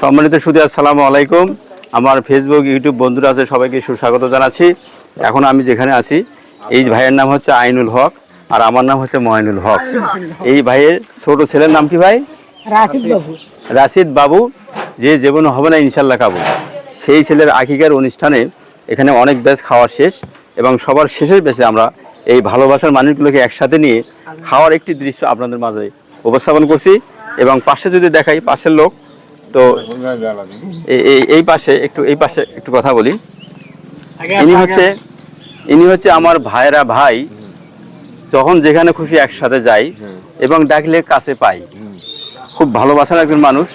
সম্মানিত সুদী আসসালামু আলাইকুম। আমার ফেসবুক ইউটিউব বন্ধুরা আছে সবাইকে সুস্বাগত জানাচ্ছি। এখন আমি যেখানে আছি এই ভাইয়ের নাম হচ্ছে আইনুল হক আর আমার নাম হচ্ছে ময়নুল হক। এই ভাইয়ের ছোট ছেলের নাম কি ভাই? রাশিদ বাবু। রাশিদ বাবু যে জীবন হবে না ইনশাল্লাহ কাবু সেই ছেলের আকিকার অনুষ্ঠানে এখানে অনেক ব্যাচ খাওয়া শেষ এবং সবার শেষের ব্যাচে আমরা এই ভালোবাসার মানুষগুলোকে একসাথে নিয়ে খাওয়ার একটি দৃশ্য আপনাদের মাঝে উপস্থাপন করছি এবং পাশে যদি দেখাই পাশের লোক তো এই- পাশে একটু এই পাশে একটু কথা বলি। ইনি হচ্ছে ইনি হচ্ছে আমার ভাইরা ভাই। যখন যেখানে খুশি একসাথে যাই এবং ডাকলে কাছে পাই। খুব ভালোবাসার একজন মানুষ।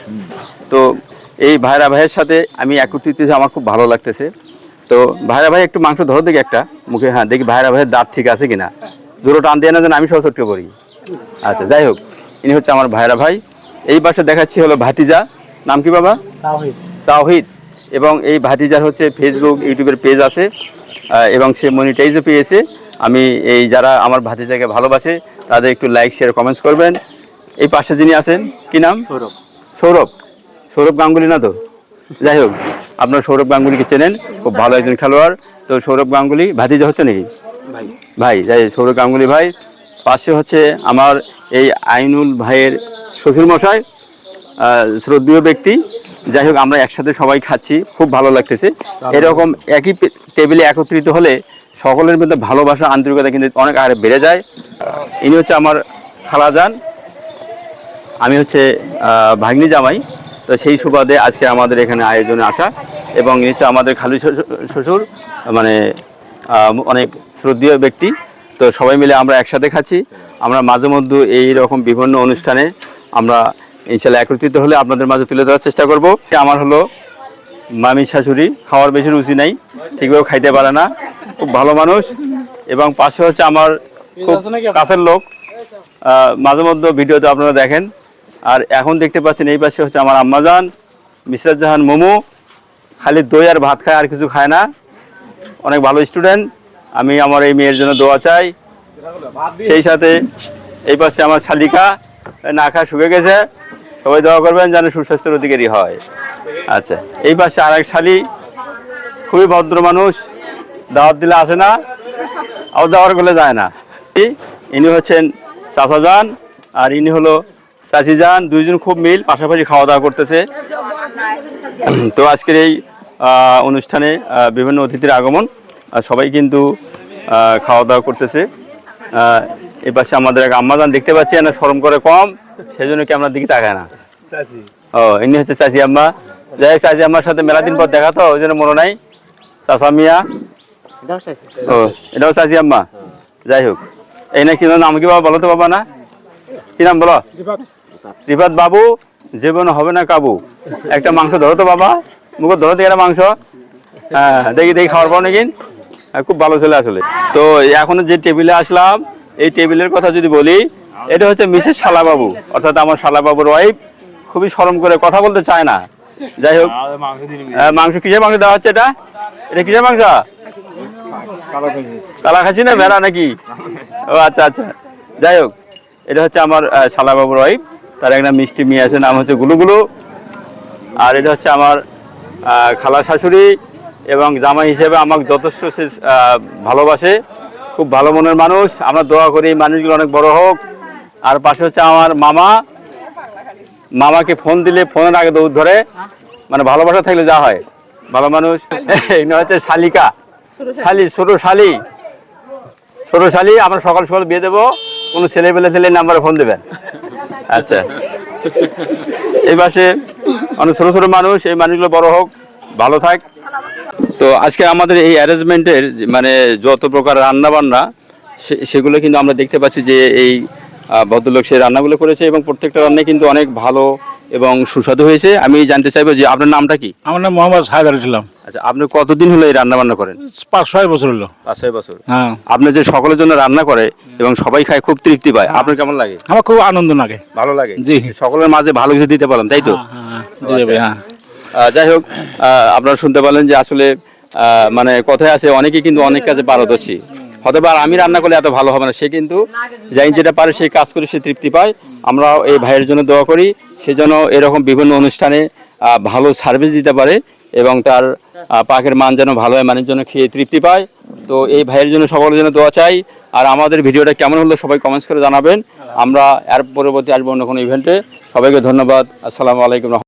তো এই ভাইরা ভাইয়ের সাথে আমি একত্রিত আমার খুব ভালো লাগতেছে। তো ভাইরা ভাই একটু মাংস ধরো দেখি একটা। মুখে হ্যাঁ দেখি ভাইরা ভাইয়ের দাঁত ঠিক আছে কিনা। জোরো টান দিয়ে না যেন আমি সহ ছোট্ট করি আচ্ছা যাই হোক। ইনি হচ্ছে আমার ভাইরা ভাই। এই পাশে দেখাচ্ছি হলো ভাতিজা। নাম কি বাবা? তাওহীদ। তাওহিদ। এবং এই ভাতিজার হচ্ছে ফেসবুক ইউটিউবের পেজ আছে এবং সে মনিটাইজও পেয়েছে। আমি এই যারা আমার ভাতিজাকে ভালোবাসে তাদের একটু লাইক শেয়ার কমেন্টস করবেন। এই পাশে যিনি আছেন কি নাম? সৌরভ। সৌরভ। সৌরভ গাঙ্গুলি না তো? যাই হোক আপনার সৌরভ গাঙ্গুলিকে চেনেন খুব ভালো একজন খেলোয়াড়। তো সৌরভ গাঙ্গুলি ভাতিজা হচ্ছে নাকি? ভাই। ভাই যাই সৌরভ গাঙ্গুলি ভাই। পাশে হচ্ছে আমার এই আইনুল ভাইয়ের শ্বশুরমশাই। শ্রদ্ধেয় ব্যক্তি। যাই হোক আমরা একসাথে সবাই খাচ্ছি। খুব ভালো লাগতেছে। এরকম একই টেবিলে একত্রিত হলে সকলের মধ্যে ভালোবাসা আন্তরিকতা কিন্তু অনেক আরে বেড়ে যায়। ইনি হচ্ছে আমার খালাজান। আমি হচ্ছে ভাগ্নি জামাই। তো সেই সুবাদে আজকে আমাদের এখানে আয়োজনে আসা এবং ইনি হচ্ছে আমাদের খালি শ্বশুর- মানে অনেক শ্রদ্ধীয় ব্যক্তি। তো সবাই মিলে আমরা একসাথে খাচ্ছি। আমরা মাঝে মধ্যে এই রকম বিভিন্ন অনুষ্ঠানে আমরা ইনশাল্লাহ একত্রিত হলে আপনাদের মাঝে তুলে ধরার চেষ্টা করব। আমার হলো মামি শাশুড়ি খাওয়ার বেশি রুচি নাই ঠিকভাবে খাইতে পারে না খুব ভালো মানুষ এবং পাশে হচ্ছে আমার খুব কাছের লোক। মাঝে মধ্যে ভিডিওতে আপনারা দেখেন। আর এখন দেখতে পাচ্ছেন এই পাশে হচ্ছে আমার আম্মাজান মিসরাত জাহান মোমো খালি দই আর ভাত খায় আর কিছু খায় না। অনেক ভালো স্টুডেন্ট আমি আমার এই মেয়ের জন্য দোয়া চাই। সেই সাথে এই পাশে আমার শালিকা না খায় শুকে গেছে। সবাই দোয়া করবেন যেন সুস্বাস্থ্যের অধিকারী হয়। আচ্ছা এই পাশে আর এক শালি, খুবই ভদ্র মানুষ, দাওয়াত দিলে আসে না, আবার যাওয়ার গেলে যায় না। ইনি হচ্ছেন চাচাজান আর ইনি হলো চাচিজান দুইজন খুব মিল, পাশাপাশি খাওয়া দাওয়া করতেছে। তো আজকের এই অনুষ্ঠানে বিভিন্ন অতিথির আগমন সবাই কিন্তু খাওয়া দাওয়া করতেছে। এই পাশে আমাদের এক আম্মাজান দেখতে পাচ্ছি না শরম করে কম। সেই জন্য কি আমরা দিকে তাকায় না? ও ইনি হচ্ছে চাচি আম্মা। যাই হোক চাচি আম্মার সাথে মেলা দিন পর দেখা তো ওই জন্য মনে নাই। চাচা মিয়া। ও এটাও চাচি আম্মা। যাই হোক এই না কি নাম কি বাবা বলো তো বাবা না? কি নাম বলো? রিফাত বাবু জীবন হবে না কাবু। একটা মাংস ধরো তো বাবা। মুখে ধরো তো একটা মাংস। হ্যাঁ দেখি দেখি খাওয়ার পর নাকি। হ্যাঁ, খুব ভালো ছেলে আসলে। তো এখন যে টেবিলে আসলাম এই টেবিলের কথা যদি বলি এটা হচ্ছে মিসেস শালাবাবু অর্থাৎ আমার শালাবাবুর ওয়াইফ খুবই শরম করে কথা বলতে চায় না। যাই হোক মাংস কিসের মাংস দেওয়া হচ্ছে এটা? এটা কিসের মাংস? কালা খাসি। না ভেড়া নাকি? ও আচ্ছা আচ্ছা। যাই হোক এটা হচ্ছে আমার শালাবাবুর ওয়াইফ তার একটা মিষ্টি মেয়ে আছে নাম হচ্ছে গুলুগুলু আর এটা হচ্ছে আমার খালা শাশুড়ি এবং জামাই হিসেবে আমাকে যথেষ্ট সে ভালোবাসে। খুব ভালো মনের মানুষ। আমরা দোয়া করি মানুষগুলো অনেক বড় হোক। আর পাশে হচ্ছে আমার মামা। মামাকে ফোন দিলে ফোনের আগে দৌড় ধরে। মানে ভালোবাসা থাকলে যা হয়। ভালো মানুষ। এগুলো হচ্ছে শালিকা। শালি। ছোট শালি। ছোট শালি আমরা সকাল সকাল বিয়ে দেবো। কোনো ছেলে পেলে ছেলে নাম্বারে ফোন দেবেন। আচ্ছা। এই পাশে অনেক ছোটো ছোট মানুষ এই মানুষগুলো বড় হোক ভালো থাক। তো আজকে আমাদের এই অ্যারেঞ্জমেন্টের মানে যত প্রকার রান্না বান্না সেগুলো কিন্তু আমরা দেখতে পাচ্ছি যে এই ভদ্রলোক সেই রান্নাগুলো করেছে এবং প্রত্যেকটা রান্নাই কিন্তু অনেক ভালো এবং সুস্বাদু হয়েছে। আমি জানতে চাইব যে আপনার নামটা কি? আমার নাম মোহাম্মদ সাহেদ আলিসাল্লাম আচ্ছা আপনি কতদিন হলো এই রান্না বান্না করেন? পাঁচ ছয় বছর হলো। পাঁচ ছয় বছর। হ্যাঁ। আপনি যে সকলের জন্য রান্না করে এবং সবাই খায় খুব তৃপ্তি পায়। আপনার কেমন লাগে? আমার খুব আনন্দ লাগে। ভালো লাগে? জি। সকলের মাঝে ভালো কিছু দিতে পারলাম তাই তো? হ্যাঁ, হ্যাঁ, হ্যাঁ। আহ, যাই হোক আপনারা শুনতে পারলেন যে আসলে আহ, মানে কথায় আছে অনেকে কিন্তু অনেক কাজে পারদর্শী। হতে পারে আমি রান্না করলে এত ভালো হবে না সে কিন্তু যাই যেটা পারে সেই কাজ করে সে তৃপ্তি পায়। আমরা এই ভাইয়ের জন্য দোয়া করি সে যেন এরকম বিভিন্ন অনুষ্ঠানে ভালো সার্ভিস দিতে পারে এবং তার পাখের মান যেন ভালো হয় মানুষ যেন খেয়ে তৃপ্তি পায়। তো এই ভাইয়ের জন্য সকলের জন্য দোয়া চাই। আর আমাদের ভিডিওটা কেমন হলো সবাই কমেন্টস করে জানাবেন। আমরা এর পরবর্তী আসব অন্য কোনো ইভেন্টে সবাইকে ধন্যবাদ। আসসালামু আলাইকুম।